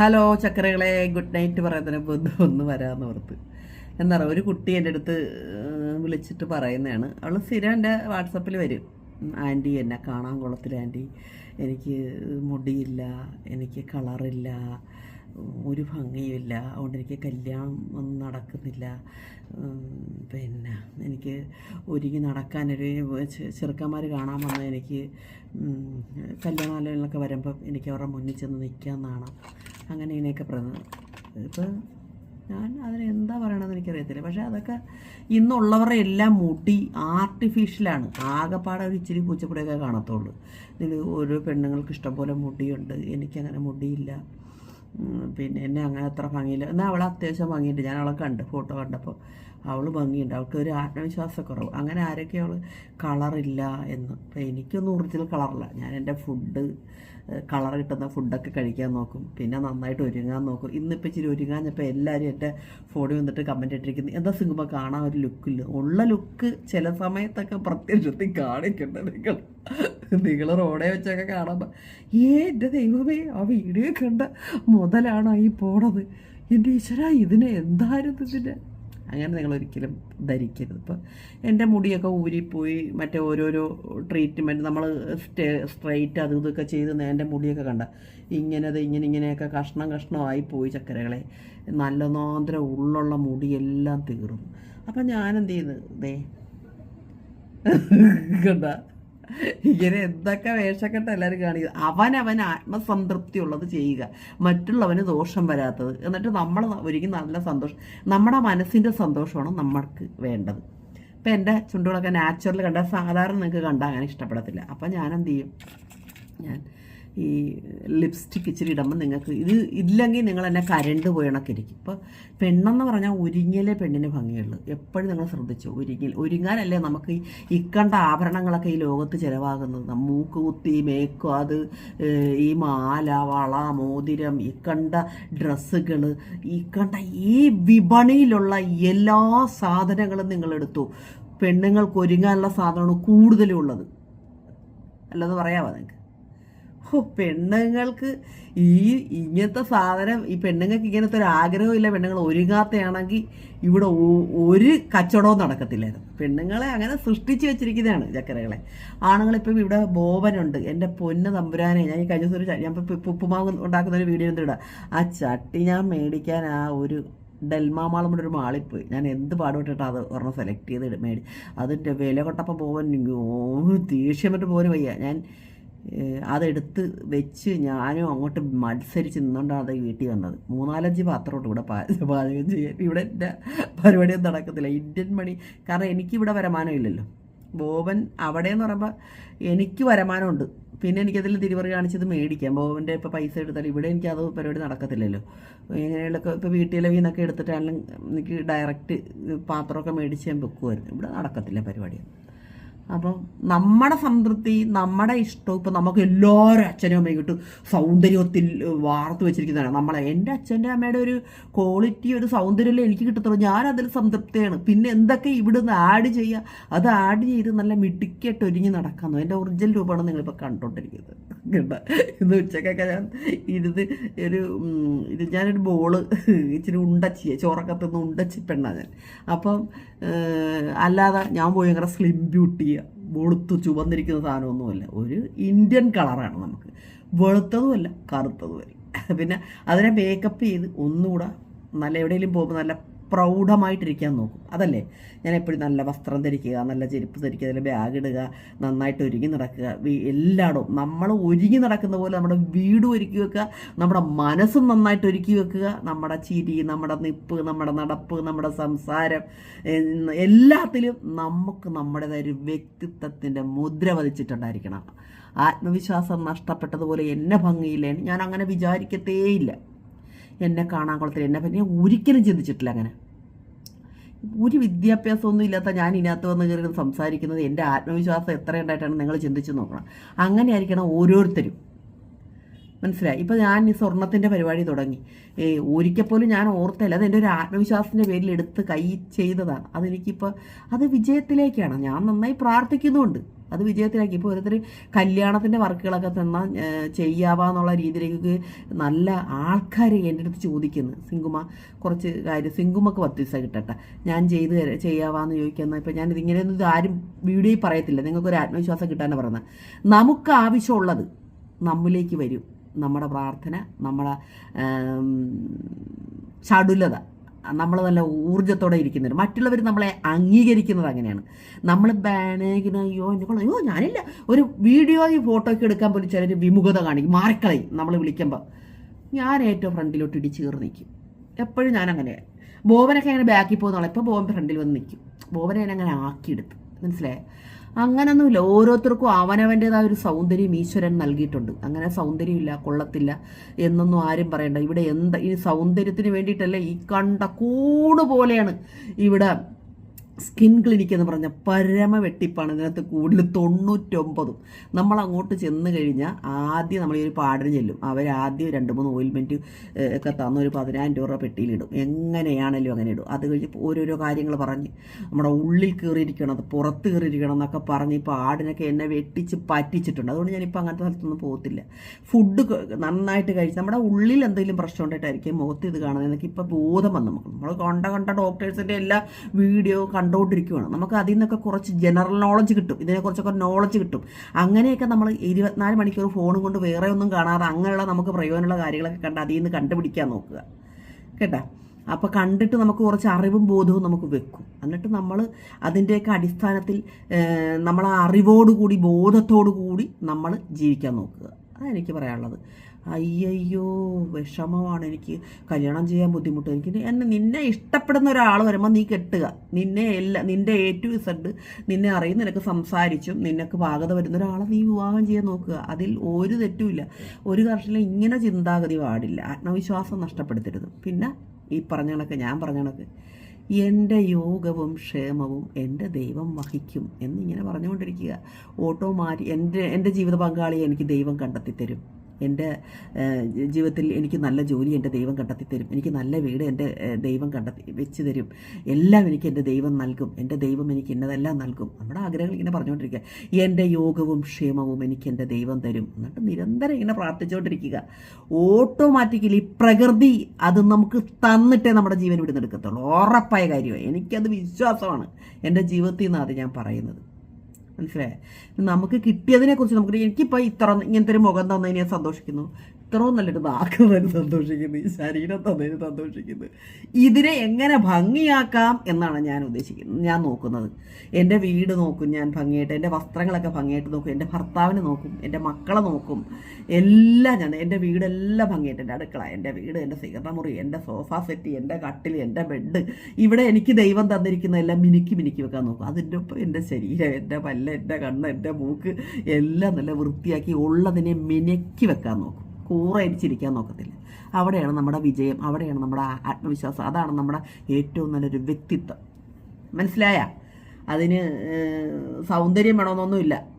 Hello ചക്കരകളെ good night പറയുന്നതിന് മുമ്പ് ഒന്ന് വരാമെന്ന് ഓർത്ത്. എന്താ പറയുക ഒരു കുട്ടി എന്റെ അടുത്ത് വിളിച്ചിട്ട് പറയുന്നതാണ്. അവൾ സ്ഥിരം എന്റെ വാട്സപ്പിൽ വരും. ആന്റി എന്നെ കാണാൻ കൊള്ളത്തില്ല ആന്റി. എനിക്ക് മുടിയില്ല എനിക്ക് കളറില്ല ഒരു ഭംഗിയുമില്ല. അതുകൊണ്ട് എനിക്ക് കല്യാണം ഒന്നും നടക്കുന്നില്ല. പിന്നെ എനിക്ക് ഒരുങ്ങി നടക്കാനൊരു ചെറുക്കന്മാർ കാണാൻ വന്നാൽ എനിക്ക് കല്യാണാലയങ്ങളൊക്കെ വരുമ്പം എനിക്ക് അവരുടെ മുന്നിൽ ചെന്ന് നിൽക്കാമെന്നാണ് അങ്ങനെ ഇങ്ങനെയൊക്കെ പറയുന്നത് ഇപ്പം ഞാൻ അതിന് എന്താ പറയണമെന്ന് എനിക്കറിയത്തില്ല. പക്ഷേ അതൊക്കെ ഇന്നുള്ളവരുടെ എല്ലാം മുടി ആർട്ടിഫിഷ്യലാണ് ആകെപ്പാടെ ഒരു ഇച്ചിരി പൂച്ചപ്പൊടിയൊക്കെ കാണത്തുള്ളൂ. ഇതിൽ ഓരോ പെണ്ണുങ്ങൾക്ക് ഇഷ്ടംപോലെ മുടിയുണ്ട്. എനിക്കങ്ങനെ മുടിയില്ല. പിന്നെ എന്നെ അങ്ങനെ അത്ര ഭംഗിയില്ല. എന്നാൽ അവൾ അത്യാവശ്യം ഭംഗിയുണ്ട്. ഞാൻ അവളെ കണ്ട് ഫോട്ടോ കണ്ടപ്പോൾ അവൾ ഭംഗിയുണ്ട്. അവൾക്ക് ഒരു ആത്മവിശ്വാസക്കുറവ്. അങ്ങനെ ആരൊക്കെ അവൾ കളറില്ല എന്ന്. അപ്പോൾ എനിക്കൊന്നും ഒറിജിനൽ കളറില്ല ഞാൻ എന്റെ ഫുഡ് കളർ കിട്ടുന്ന ഫുഡൊക്കെ കഴിക്കാൻ നോക്കും. പിന്നെ നന്നായിട്ട് ഒരുങ്ങാൻ നോക്കും. ഇന്നിപ്പോൾ ഇച്ചിരി ഒരുങ്ങാഞ്ഞപ്പോൾ എല്ലാവരും എന്റെ ഫോണിൽ വന്നിട്ട് കമന്റ് ഇട്ടിരിക്കുന്നത് എന്താ സിനിമ കാണാൻ ഒരു ലുക്കില്ല ഉള്ള ലുക്ക് ചില സമയത്തൊക്കെ പ്രത്യക്ഷത്തിൽ കാണിക്കണ്ട നിങ്ങൾ. നിങ്ങൾ റോഡെ വെച്ചൊക്കെ കാണുമ്പോൾ ഏ എന്റെ ദൈവമേ ആ വീഡിയോ കണ്ട മുതലാണ് ഈ പോണത്? എന്റെ ഈശ്വര ഇതിന് എന്തായിരുന്നു ഇതിന്? അങ്ങനെ നിങ്ങൾ ഒരിക്കലും ധരിക്കരുത്. ഇപ്പോൾ എന്റെ മുടിയൊക്കെ ഊരിപ്പോയി മറ്റേ ഓരോരോ ട്രീറ്റ്മെന്റ് നമ്മൾ സ്റ്റേ സ്ട്രൈറ്റ് അതും ഇതൊക്കെ ചെയ്ത് എന്റെ മുടിയൊക്കെ കണ്ട. ഇങ്ങനത് ഇങ്ങനെ ഇങ്ങനെയൊക്കെ കഷ്ണം കഷ്ണമായി പോയി ചക്കരകളെ. നല്ല നോന്തര ഉള്ളുള്ള മുടിയെല്ലാം തീർന്നു. അപ്പം ഞാനെന്ത് ചെയ്തു ദേ. കണ്ട? ഇങ്ങനെ എന്തൊക്കെ വേഷക്കെട്ട് എല്ലാവരും കാണിക്കുന്നത്? അവനവൻ ആത്മസംതൃപ്തി ഉള്ളത് ചെയ്യുക. മറ്റുള്ളവന് ദോഷം വരാത്തത്. എന്നിട്ട് നമ്മൾ ഒരിക്കലും നല്ല സന്തോഷം. നമ്മുടെ മനസ്സിന്റെ സന്തോഷമാണ് നമ്മൾക്ക് വേണ്ടത്. ഇപ്പം എന്റെ ചുണ്ടുകളൊക്കെ നാച്ചുറൽ കണ്ടാൽ സാധാരണ നിങ്ങൾക്ക് കണ്ടാൽ അങ്ങനെ ഇഷ്ടപ്പെടത്തില്ല. അപ്പം ഞാൻ എന്ത് ചെയ്യും? ഞാൻ ഈ ലിപ്സ്റ്റിക് ഇച്ചിരി ഇടുമ്പോൾ നിങ്ങൾക്ക് ഇത് ഇല്ലെങ്കിൽ നിങ്ങൾ എന്നെ കരണ്ട് പോയണൊക്കെ ഇരിക്കും. ഇപ്പോൾ പെണ്ണെന്ന് പറഞ്ഞാൽ ഒരുങ്ങിയല്ലേ പെണ്ണിന് ഭംഗിയുള്ളൂ. എപ്പോഴും നിങ്ങൾ ശ്രദ്ധിച്ചു? ഒരുങ്ങി ഒരുങ്ങാനല്ലേ നമുക്ക് ഈ ഇക്കണ്ട ആഭരണങ്ങളൊക്കെ ഈ ലോകത്ത് ചിലവാകുന്നത്. മൂക്ക് കുത്തി മേക്കോ അത് ഈ മാല വള മോതിരം ഈ കണ്ട ഡ്രസ്സുകൾ ഈ ഈ വിപണിയിലുള്ള എല്ലാ സാധനങ്ങളും നിങ്ങൾ എടുത്തു. പെണ്ണുങ്ങൾക്ക് ഒരുങ്ങാനുള്ള സാധനമാണ് കൂടുതലും ഉള്ളത് അല്ലെന്ന് പറയാമോ നിങ്ങൾക്ക് പെണ്ണുങ്ങൾക്ക് ഈ ഇങ്ങനത്തെ സാധനം ഈ പെണ്ണുങ്ങൾക്ക് ഇങ്ങനത്തെ ഒരു ആഗ്രഹമില്ല പെണ്ണുങ്ങൾ ഒരുങ്ങാത്തയാണെങ്കിൽ ഇവിടെ ഒരു കച്ചവടവും നടക്കത്തില്ലായിരുന്നു. പെണ്ണുങ്ങളെ അങ്ങനെ സൃഷ്ടിച്ചു വെച്ചിരിക്കുന്നതാണ് ചക്കരകളെ. ആണുങ്ങളിപ്പം ഇവിടെ ബോബനുണ്ട്. എന്റെ പൊന്ന തമ്പുരാനെ ഞാൻ ഈ കഴിഞ്ഞ ദിവസം ഞാൻ ഉപ്പുമാവ് ഉണ്ടാക്കുന്ന ഒരു വീഡിയോ എന്തിടാ ആ ചട്ടി ഞാൻ മേടിക്കാൻ ആ ഒരു ഡെൽമാമാളും കൂടെ ഒരു മാളിൽ പോയി. ഞാൻ എന്ത് പാടുപെട്ടിട്ട് അത് ഒരെണ്ണം സെലക്ട് ചെയ്ത് മേടി അതിന്റെ വില കൊട്ടപ്പം പോകാൻ ദേഷ്യം പറ്റ് പോകാൻ വയ്യ. ഞാൻ അതെടുത്ത് വെച്ച് ഞാനും അങ്ങോട്ട് മത്സരിച്ച് നിന്നുകൊണ്ടാണ് അത് വീട്ടിൽ വന്നത്. മൂന്നാലഞ്ച് പാത്രമുണ്ട് ഇവിടെ പാചകം ചെയ്യാൻ. ഇവിടെ എന്റെ പരിപാടിയൊന്നും നടക്കത്തില്ല. ഇന്ത്യൻ മണി കാരണം എനിക്കിവിടെ വരുമാനം ഇല്ലല്ലോ ബോബൻ അവിടെ എന്ന് പറയുമ്പോൾ എനിക്ക് വരുമാനമുണ്ട്. പിന്നെ എനിക്കതിൽ തിരിവറി കാണിച്ചത് മേടിക്കാം. ബോബന്റെ ഇപ്പോൾ പൈസ എടുത്താൽ ഇവിടെ എനിക്ക് അത് പരിപാടി നടക്കത്തില്ലല്ലോ. എങ്ങനെയുള്ളൊക്കെ ഇപ്പോൾ വീട്ടിലെ വീന്നൊക്കെ എടുത്തിട്ടാണെങ്കിലും എനിക്ക് ഡയറക്റ്റ് പാത്രമൊക്കെ മേടിച്ച് ഞാൻ വെക്കുമായിരുന്നു ഇവിടെ നടക്കത്തില്ല പരിപാടി. അപ്പം നമ്മുടെ സംതൃപ്തി നമ്മുടെ ഇഷ്ടം ഇപ്പം നമുക്ക് എല്ലാവരും അച്ഛനും അമ്മയും കിട്ടും. സൗന്ദര്യത്തിൽ വാർത്തു വെച്ചിരിക്കുന്നതാണ്. നമ്മളെ എന്റെ അച്ഛന്റെ അമ്മയുടെ ഒരു ക്വാളിറ്റി ഒരു സൗന്ദര്യമല്ലേ എനിക്ക് കിട്ടത്തുള്ളൂ. ഞാൻ അതിൽ സംതൃപ്തിയാണ്. പിന്നെ എന്തൊക്കെ ഇവിടുന്ന് ആഡ് ചെയ്യുക അത് ആഡ് ചെയ്ത് നല്ല മിടുക്കിയായിട്ട് ഒരുങ്ങി നടക്കാമെന്നു എന്റെ ഒറിജിനൽ രൂപമാണ് നിങ്ങളിപ്പോൾ കണ്ടുകൊണ്ടിരിക്കുന്നത്. കേട്ടോ? ഇന്ന് ഉച്ചക്കൊക്കെ ഞാൻ ഇരുന്ന് ഒരു ഇത് ഞാനൊരു ബോൾ ഇച്ചിരി ഉണ്ടച്ചി ചോറൊക്കെ തിന്ന് ഉണ്ടച്ചി പെണ്ണാണ് ഞാൻ. അപ്പം അല്ലാതെ ഞാൻ പോയി അങ്ങനെ സ്ലിം ബ്യൂട്ടി വെളുത്തു ചുവന്നിരിക്കുന്ന സാധനമൊന്നുമല്ല. ഒരു ഇന്ത്യൻ കളറാണ് നമുക്ക്. വെളുത്തതുമല്ല കറുത്തതുമല്ല പിന്നെ അതിനെ മേക്കപ്പ് ചെയ്ത് ഒന്നുകൂടെ നല്ല എവിടെയെങ്കിലും പോകുമ്പോൾ നല്ല പ്രൗഢമായിട്ടിരിക്കാൻ നോക്കും. അതല്ലേ? ഞാൻ എപ്പോഴും നല്ല വസ്ത്രം ധരിക്കുക നല്ല ചെരുപ്പ് ധരിക്കുക അതിൽ ബാഗ് ഇടുക നന്നായിട്ട് ഒരുങ്ങി നടക്കുക. എല്ലായിടവും നമ്മൾ ഒരുങ്ങി നടക്കുന്ന പോലെ നമ്മുടെ വീട് ഒരുക്കി വെക്കുക നമ്മുടെ മനസ്സും നന്നായിട്ട് ഒരുക്കി വെക്കുക. നമ്മുടെ ചിരി നമ്മുടെ നിപ്പ് നമ്മുടെ നടപ്പ് നമ്മുടെ സംസാരം എല്ലാത്തിലും നമുക്ക് നമ്മുടേതായ ഒരു വ്യക്തിത്വത്തിന്റെ മുദ്ര പതിച്ചിട്ടുണ്ടായിരിക്കണം. ആത്മവിശ്വാസം നഷ്ടപ്പെട്ടതുപോലെ എന്നെ ഭംഗിയില്ലേ ഞാൻ അങ്ങനെ വിചാരിക്കത്തേയില്ല. എന്നെ കാണാൻ കൊള്ളത്തില്ല. എന്നെ പറ്റി ഞാൻ ഒരിക്കലും ചിന്തിച്ചിട്ടില്ല അങ്ങനെ. ഒരു വിദ്യാഭ്യാസമൊന്നും ഇല്ലാത്ത ഞാൻ ഇതിനകത്ത് വന്ന് കയറി സംസാരിക്കുന്നത് എന്റെ ആത്മവിശ്വാസം എത്ര ഉണ്ടായിട്ടാണ് നിങ്ങൾ ചിന്തിച്ച് നോക്കണം. അങ്ങനെ ആയിരിക്കണം ഓരോരുത്തരും. മനസ്സിലായി? ഇപ്പം ഞാൻ ഈ സ്വർണത്തിന്റെ പരിപാടി തുടങ്ങി. ഒരിക്കൽ പോലും ഞാൻ ഓർത്തല്ല അത് എന്റെ ഒരു ആത്മവിശ്വാസത്തിന്റെ പേരിൽ എടുത്ത് കൈ ചെയ്തതാണ്. അതെനിക്കിപ്പോൾ അത് വിജയത്തിലേക്കാണ്. ഞാൻ നന്നായി പ്രാർത്ഥിക്കുന്നുമുണ്ട് അത് വിജയത്തിലാക്കി. ഇപ്പോൾ ഓരോരുത്തർ കല്യാണത്തിന്റെ വർക്കുകളൊക്കെ തന്നാൽ ചെയ്യാവാന്നുള്ള രീതിയിലേക്ക് നല്ല ആൾക്കാർ എന്റെ അടുത്ത് ചോദിക്കുന്നു. സിങ്കുമ കുറച്ച് കാര്യം. സിങ്കുമൊക്കെ പത്ത് ദിവസം കിട്ടട്ടെ. ഞാൻ ചെയ്ത് ചെയ്യാവാന്ന് ചോദിക്കുന്ന. ഇപ്പം ഞാൻ ഇതിങ്ങനെയൊന്നും ഇത് ആരും വീഡിയോയിൽ പറയത്തില്ല. നിങ്ങൾക്കൊരു ആത്മവിശ്വാസം കിട്ടാനാണ് പറയുന്നത് നമുക്ക് ആവശ്യമുള്ളത് നമ്മിലേക്ക് വരും. നമ്മുടെ പ്രാർത്ഥന നമ്മുടെ ചടുലത നമ്മൾ നല്ല ഊർജത്തോടെ ഇരിക്കുന്നത് മറ്റുള്ളവർ നമ്മളെ അംഗീകരിക്കുന്നത് അങ്ങനെയാണ്. നമ്മൾ ബാനേക്കിന് അയ്യോ എന്നെ അയ്യോ ഞാനില്ല. ഒരു വീഡിയോയും ഫോട്ടോയ്ക്ക് എടുക്കാൻ പോലും ചിലർ വിമുഖത കാണിക്കും. മാറിക്കളയും നമ്മൾ വിളിക്കുമ്പോൾ ഞാൻ ഏറ്റവും ഫ്രണ്ടിലോട്ട് ഇടിച്ച് കയറി നിൽക്കും എപ്പോഴും ഞാൻ ബോബനൊക്കെ അങ്ങനെ ബാക്കിൽ പോകുന്നുള്ള ഇപ്പോൾ ബോബൻ ഫ്രണ്ടിൽ വന്ന് നിൽക്കും ബോബനെ ഞാൻ അങ്ങനെ ആക്കിയെടുത്ത്. മനസ്സിലായോ? അങ്ങനൊന്നുമില്ല. ഓരോരുത്തർക്കും അവനവന്റെതായ ഒരു സൗന്ദര്യം ഈശ്വരൻ നൽകിയിട്ടുണ്ട്. അങ്ങനെ സൗന്ദര്യമില്ല കൊള്ളത്തില്ല എന്നൊന്നും ആരും പറയണ്ട. ഇവിടെ എന്താ ഈ സൗന്ദര്യത്തിന് വേണ്ടിയിട്ടല്ല ഈ കണ്ട കൂട് പോലെയാണ് ഇവിടെ സ്കിൻ ക്ലിനിക് എന്ന് പറഞ്ഞ പരമ വെട്ടിപ്പാണ് ഇതിനകത്ത് കൂടുതൽ തൊണ്ണൂറ്റൊമ്പതും. നമ്മൾ അങ്ങോട്ട് ചെന്ന് കഴിഞ്ഞാൽ ആദ്യം നമ്മൾ ഈ ഒരു പാടിന് ചെല്ലും. അവർ ആദ്യം രണ്ട് മൂന്ന് ഓയിൽമെന്റ് ഒക്കെ തന്ന ഒരു പതിനായിരം രൂപ പെട്ടിയിലിടും. എങ്ങനെയാണല്ലോ അങ്ങനെ ഇടും. അത് കഴിഞ്ഞ് ഓരോരോ കാര്യങ്ങൾ പറഞ്ഞ് നമ്മുടെ ഉള്ളിൽ കയറിയിരിക്കണം അത് പുറത്ത് കയറിയിരിക്കണം എന്നൊക്കെ പറഞ്ഞ് ഇപ്പോൾ ആടിനൊക്കെ എന്നെ വെട്ടിച്ച് പറ്റിച്ചിട്ടുണ്ട്. അതുകൊണ്ട് ഞാനിപ്പോൾ അങ്ങനത്തെ സ്ഥലത്തൊന്നും പോകത്തില്ല. ഫുഡ് നന്നായിട്ട് കഴിച്ച് നമ്മുടെ ഉള്ളിൽ എന്തെങ്കിലും പ്രശ്നം ഉണ്ടായിട്ടായിരിക്കും മുഖത്ത് ഇത് കാണുന്നത്. എനിക്ക് ഇപ്പോൾ ബോധം വന്നു. നമ്മൾ കണ്ട കണ്ട ഡോക്ടേഴ്സിന്റെ എല്ലാ വീഡിയോ കണ്ടുകൊണ്ടിരിക്കുകയാണ് നമുക്ക് അതിൽ നിന്നൊക്കെ കുറച്ച് ജനറൽ നോളജ് കിട്ടും. ഇതിനെക്കുറിച്ചൊക്കെ നോളജ് കിട്ടും. അങ്ങനെയൊക്കെ നമ്മൾ ഇരുപത്തിനാല് മണിക്കൂർ ഫോണും കൊണ്ട് വേറെ ഒന്നും കാണാതെ അങ്ങനെയുള്ള നമുക്ക് പ്രയോജനമുള്ള കാര്യങ്ങളൊക്കെ കണ്ട് അതിൽ നിന്ന് കണ്ടുപിടിക്കാൻ നോക്കുക. കേട്ടാ? അപ്പോൾ കണ്ടിട്ട് നമുക്ക് കുറച്ച് അറിവും ബോധവും നമുക്ക് വെക്കും. എന്നിട്ട് നമ്മൾ അതിന്റെയൊക്കെ അടിസ്ഥാനത്തിൽ നമ്മൾ ആ അറിവോടുകൂടി ബോധത്തോടു കൂടി നമ്മൾ ജീവിക്കാൻ നോക്കുക. അതെനിക്ക് പറയാനുള്ളത്. അയ്യയ്യോ വിഷമമാണ് എനിക്ക്. കല്യാണം ചെയ്യാൻ ബുദ്ധിമുട്ട്. എനിക്ക് എന്നെ നിന്നെ ഇഷ്ടപ്പെടുന്ന ഒരാൾ വരുമ്പോൾ നീ കെട്ടുക. നിന്നെ എല്ലാ നിന്റെ എ ടു ഇസഡ് നിന്നെ അറിയും നിനക്ക് സംസാരിച്ചും നിനക്ക് പാകത വരുന്ന ഒരാളെ നീ വിവാഹം ചെയ്യാൻ നോക്കുക. അതിൽ ഒരു തെറ്റുമില്ല ഒരു കർഷകനും ഇങ്ങനെ ചിന്താഗതി പാടില്ല. ആത്മവിശ്വാസം നഷ്ടപ്പെടുത്തരുത്. പിന്നെ ഈ പറഞ്ഞ കണക്ക് ഞാൻ പറഞ്ഞ കണക്ക്. എന്റെ യോഗവും ക്ഷേമവും എന്റെ ദൈവം വഹിക്കും എന്നിങ്ങനെ പറഞ്ഞുകൊണ്ടിരിക്കുക. ഓട്ടോ മാറ്റി എന്റെ എന്റെ ജീവിത പങ്കാളിയെ എനിക്ക് ദൈവം കണ്ടെത്തി തരും എന്റെ ജീവിതത്തിൽ എനിക്ക് നല്ല ജോലി എന്റെ ദൈവം കണ്ടെത്തി തരും എനിക്ക് നല്ല വീട് എന്റെ ദൈവം കണ്ടെത്തി വെച്ച് തരും. എല്ലാം എനിക്ക് എന്റെ ദൈവം നൽകും. എന്റെ ദൈവം എനിക്ക് ഇന്നതെല്ലാം നൽകും. നമ്മുടെ ആഗ്രഹങ്ങൾ ഇങ്ങനെ പറഞ്ഞുകൊണ്ടിരിക്കുക. എന്റെ യോഗവും ക്ഷേമവും എനിക്ക് എന്റെ ദൈവം തരും. എന്നിട്ട് നിരന്തരം ഇങ്ങനെ പ്രാർത്ഥിച്ചുകൊണ്ടിരിക്കുക. ഓട്ടോമാറ്റിക്കലി പ്രകൃതി അത് നമുക്ക് തന്നിട്ടേ നമ്മുടെ ജീവൻ വിടുന്നെടുക്കത്തുള്ളൂ ഉറപ്പായ കാര്യമാണ്. എനിക്കത് വിശ്വാസമാണ്. എന്റെ ജീവിതത്തിൽ നിന്നാണ് അത് ഞാൻ പറയുന്നത്. മനസ്സിലായേ? നമുക്ക് കിട്ടിയതിനെ കുറിച്ച് നമുക്ക് എനിക്കിപ്പോൾ ഇത്ര ഇങ്ങനത്തെ ഒരു മുഖം തന്നതിന് ഞാൻ സന്തോഷിക്കുന്നു. ഇത്രയും നല്ലൊരു നാക്ക് തന്നെ സന്തോഷിക്കുന്നു. ഈ ശരീരം തന്നതിന് സന്തോഷിക്കുന്നു. ഇതിനെ എങ്ങനെ ഭംഗിയാക്കാം എന്നാണ് ഞാൻ ഉദ്ദേശിക്കുന്നത്. ഞാൻ നോക്കുന്നത്. എന്റെ വീട് നോക്കും ഞാൻ ഭംഗിയായിട്ട്. എന്റെ വസ്ത്രങ്ങളൊക്കെ ഭംഗിയായിട്ട് നോക്കും. എന്റെ ഭർത്താവിനെ നോക്കും. എന്റെ മക്കളെ നോക്കും. എല്ലാം ഞാൻ എന്റെ വീടെല്ലാം ഭംഗിയായിട്ട്. എന്റെ അടുക്കള എന്റെ വീട് എന്റെ സ്വീകരണമുറി എന്റെ സോഫ സെറ്റ് എന്റെ കട്ടിൽ എന്റെ ബെഡ്. ഇവിടെ എനിക്ക് ദൈവം തന്നിരിക്കുന്ന എല്ലാം മിനുക്കി മിനുക്കി വെക്കാൻ നോക്കും. അതിന്റെ ഒപ്പം എന്റെ ശരീരം എന്റെ പല്ല് എന്റെ കണ്ണ് എന്റെ മൂക്ക് എല്ലാം നല്ല വൃത്തിയാക്കി ഉള്ളതിനെ മിനുക്കി വെക്കാൻ നോക്കും. കൂറയടിച്ചിരിക്കാൻ നോക്കത്തില്ല. അവിടെയാണ് നമ്മുടെ വിജയം അവിടെയാണ് നമ്മുടെ ആത്മവിശ്വാസം. അതാണ് നമ്മുടെ ഏറ്റവും നല്ലൊരു വ്യക്തിത്വം. മനസ്സിലായ? അതിന് സൗന്ദര്യം വേണമെന്നൊന്നുമില്ല.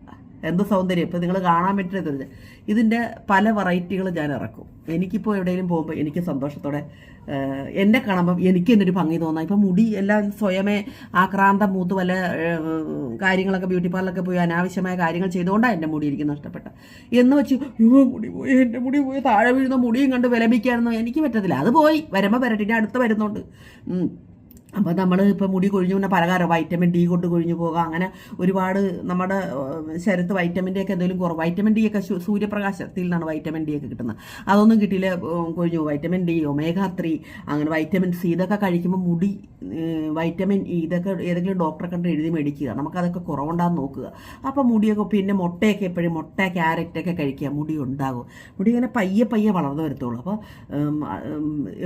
എന്ത് സൗന്ദര്യം? ഇപ്പം നിങ്ങൾ കാണാൻ പറ്റുന്നത് ഇതിന്റെ പല വെറൈറ്റികൾ ഞാൻ ഇറക്കും. എനിക്കിപ്പോൾ എവിടെയെങ്കിലും പോകുമ്പോൾ എനിക്ക് സന്തോഷത്തോടെ എന്നെ കാണുമ്പം എനിക്ക് എന്നൊരു ഭംഗി തോന്നാം. ഇപ്പം മുടി എല്ലാം സ്വയമേ ആക്രാന്ത മൂത്ത് വല്ല കാര്യങ്ങളൊക്കെ ബ്യൂട്ടി പാർലറൊക്കെ പോയി അനാവശ്യമായ കാര്യങ്ങൾ ചെയ്തുകൊണ്ടാണ് എന്റെ മുടി എനിക്ക് നഷ്ടപ്പെട്ട. എന്ന് വെച്ച് മുടി പോയി എന്റെ മുടി പോയി താഴെ വീഴുന്ന മുടിയും കണ്ട് വിലപിക്കാനൊന്നും എനിക്ക് പറ്റത്തില്ല. അത് പോയി വരുമ്പോൾ വരട്ടെ ഇനി അടുത്ത് വരുന്നുണ്ട്. അപ്പോൾ നമ്മൾ ഇപ്പോൾ മുടി കൊഴിഞ്ഞു പിന്നെ പലകാരം വൈറ്റമിൻ ഡി കൊണ്ട് കൊഴിഞ്ഞു പോകാം അങ്ങനെ ഒരുപാട് നമ്മുടെ ശരത്ത് വൈറ്റമിൻ ഒക്കെ എന്തെങ്കിലും കുറവ്. വൈറ്റമിൻ ഡി ഒക്കെ സൂര്യപ്രകാശത്തിൽ നിന്നാണ് വൈറ്റമിൻ ഡി ഒക്കെ കിട്ടുന്നത്. അതൊന്നും കിട്ടിയില്ല കൊഴിഞ്ഞു. വൈറ്റമിൻ ഡി ഒമേഗ ത്രീ അങ്ങനെ വൈറ്റമിൻ സി ഇതൊക്കെ കഴിക്കുമ്പോൾ മുടി വൈറ്റമിൻ ഇ ഇതൊക്കെ ഏതെങ്കിലും ഡോക്ടറെ കണ്ട് എഴുതി മേടിക്കുക. നമുക്കതൊക്കെ കുറവുണ്ടാന്ന് നോക്കുക. അപ്പോൾ മുടിയൊക്കെ പിന്നെ മുട്ടയൊക്കെ എപ്പോഴും മുട്ട ക്യാരറ്റൊക്കെ കഴിക്കുക. മുടി ഉണ്ടാകും. മുടി ഇങ്ങനെ പയ്യെ പയ്യെ വളർന്നു വരത്തുള്ളൂ. അപ്പോൾ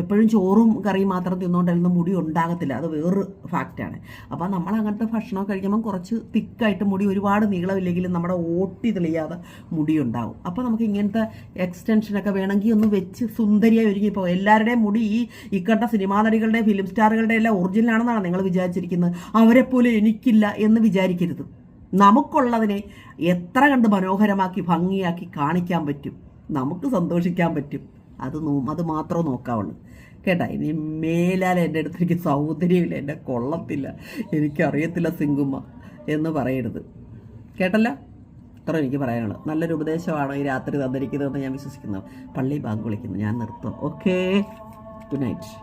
എപ്പോഴും ചോറും കറിയും മാത്രം തിന്നുകൊണ്ടിരുന്ന മുടി ഉണ്ടാകത്തില്ല. അത് വേറൊരു ഫാക്റ്റാണ് അപ്പോൾ നമ്മൾ അങ്ങനത്തെ ഭക്ഷണം കഴിക്കുമ്പോൾ കുറച്ച് തിക്കായിട്ട് മുടി ഒരുപാട് നീളമില്ലെങ്കിലും നമ്മുടെ ഓട്ടി തെളിയാതെ മുടി ഉണ്ടാവും അപ്പോൾ നമുക്ക് ഇങ്ങനത്തെ എക്സ്റ്റൻഷനൊക്കെ വേണമെങ്കിൽ ഒന്ന് വെച്ച് സുന്ദരിയായി ഒരുങ്ങി ഇപ്പോൾ എല്ലാവരുടെയും മുടി ഈ ഇക്കണ്ട സിനിമാ നടികളുടെ ഫിലിം സ്റ്റാറുകളുടെ എല്ലാം ഒറിജിനലാണെന്നാണ് നിങ്ങൾ വിചാരിച്ചിരിക്കുന്നത്. അവരെപ്പോലെ എനിക്കില്ല എന്ന് വിചാരിക്കരുത്. നമുക്കുള്ളതിനെ എത്ര കണ്ട് മനോഹരമാക്കി ഭംഗിയാക്കി കാണിക്കാൻ പറ്റും. നമുക്ക് സന്തോഷിക്കാൻ പറ്റും. അത് നോ അത് മാത്രം നോക്കാവുള്ളൂ. കേട്ടാ ഇനി മേലാൽ എന്റെ അടുത്ത് എനിക്ക് സൗന്ദര്യമില്ല എന്റെ കൊള്ളത്തില്ല എനിക്കറിയത്തില്ല സിംഗുമ്മ എന്ന് പറയരുത്. കേട്ടല്ല? ഇത്ര എനിക്ക് പറയാനുള്ളത് നല്ലൊരു ഉപദേശമാണ് ഈ രാത്രി തന്നിരിക്കുന്നതെന്ന് ഞാൻ വിശ്വസിക്കുന്നു. പള്ളി ബാങ്ക് വിളിക്കുന്നു ഞാൻ നിർത്തും. Okay good night